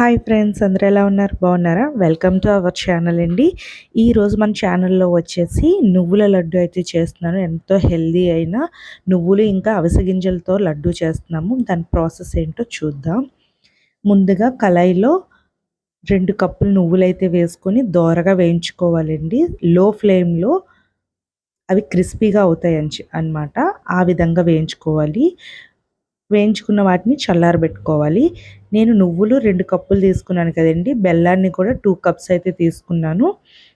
Hi friends అందరూ ఎలా ఉన్నారు? బాగున్నారా? వెల్కమ్ టు అవర్ ఛానల్ అండి. ఈరోజు మన ఛానల్లో వచ్చేసి నువ్వుల లడ్డు అయితే చేస్తున్నాను. ఎంతో హెల్దీ అయిన నువ్వులు ఇంకా అవిసె గింజలతో లడ్డు చేస్తున్నాము. దాని ప్రాసెస్ ఏంటో చూద్దాం. ముందుగా కళాయిలో రెండు కప్పులు నువ్వులు అయితే వేసుకొని దోరగా వేయించుకోవాలండి. లో ఫ్లేమ్లో అవి క్రిస్పీగా అవుతాయి అన్నమాట. ఆ విధంగా వేయించుకోవాలి. వేయించుకున్న వాటిని చల్లారబెట్టుకోవాలి. నేను నువ్వులు రెండు కప్పులు తీసుకున్నాను కదండి. బెల్లాన్ని కూడా టూ కప్స్ అయితే తీసుకున్నాను.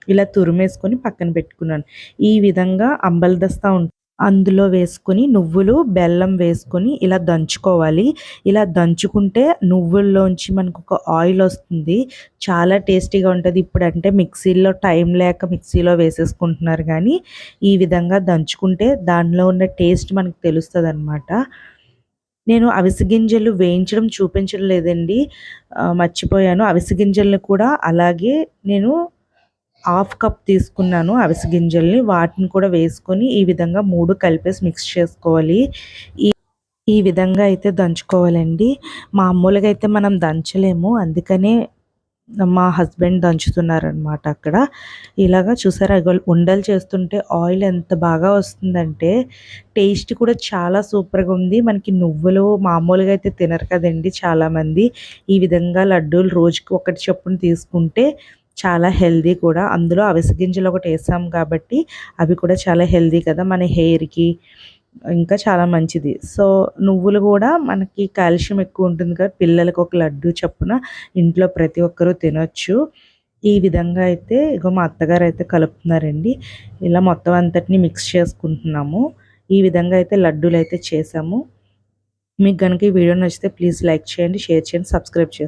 ఇలా తురిమేసుకొని పక్కన పెట్టుకున్నాను. ఈ విధంగా అంబలదస్తా ఉంటుంది అందులో వేసుకొని నువ్వులు బెల్లం వేసుకొని ఇలా దంచుకోవాలి. ఇలా దంచుకుంటే నువ్వుల్లోంచి మనకు ఒక ఆయిల్ వస్తుంది. చాలా టేస్టీగా ఉంటుంది. ఇప్పుడు అంటే మిక్సీలో టైం లేక మిక్సీలో వేసేసుకుంటున్నారు కానీ ఈ విధంగా దంచుకుంటే దానిలో ఉన్న టేస్ట్ మనకు తెలుస్తుంది అనమాట నేను అవిసె గింజలు వేయించడం చూపించడం లేదండి. మర్చిపోయాను. అవిసె గింజల్ని కూడా అలాగే నేను హాఫ్ కప్ తీసుకున్నాను అవిసె గింజల్ని. వాటిని కూడా వేసుకొని ఈ విధంగా మూడు కలిపేసి మిక్స్ చేసుకోవాలి. ఈ ఈ విధంగా అయితే దంచుకోవాలండి. మామూలుగా అయితే మనం దంచలేము. అందుకనే మా హస్బెండ్ దంచుతున్నారనమాట అక్కడ. ఇలాగా చూసారా ఉండలు చేస్తుంటే ఆయిల్ ఎంత బాగా వస్తుందంటే టేస్ట్ కూడా చాలా సూపర్గా ఉంది. మనకి నువ్వులు మామూలుగా అయితే తినరు కదండి చాలామంది. ఈ విధంగా లడ్డూలు రోజుకి ఒకటి చొప్పున తీసుకుంటే చాలా హెల్దీ కూడా. అందులో అవిసె గింజలు ఒకటి వేసాం కాబట్టి అవి కూడా చాలా హెల్దీ కదా మన హెయిర్కి. ఇంకా చాలా మంచిది. సో నువ్వులు కూడా మనకి కాల్షియం ఎక్కువ ఉంటుంది కదా పిల్లలకు ఒక లడ్డు చప్పున ఇంట్లో ప్రతి ఒక్కరూ తినొచ్చు. ఈ విధంగా అయితే ఇగో మా అత్తగారు అయితే కలుపుతున్నారండి. ఇలా మొత్తం అంతటిని మిక్స్ చేసుకుంటున్నాము. ఈ విధంగా అయితే లడ్డూలు అయితే చేసాము. మీకు కనుక ఈ వీడియో నచ్చితే ప్లీజ్ లైక్ చేయండి షేర్ చేయండి సబ్స్క్రైబ్ చేయండి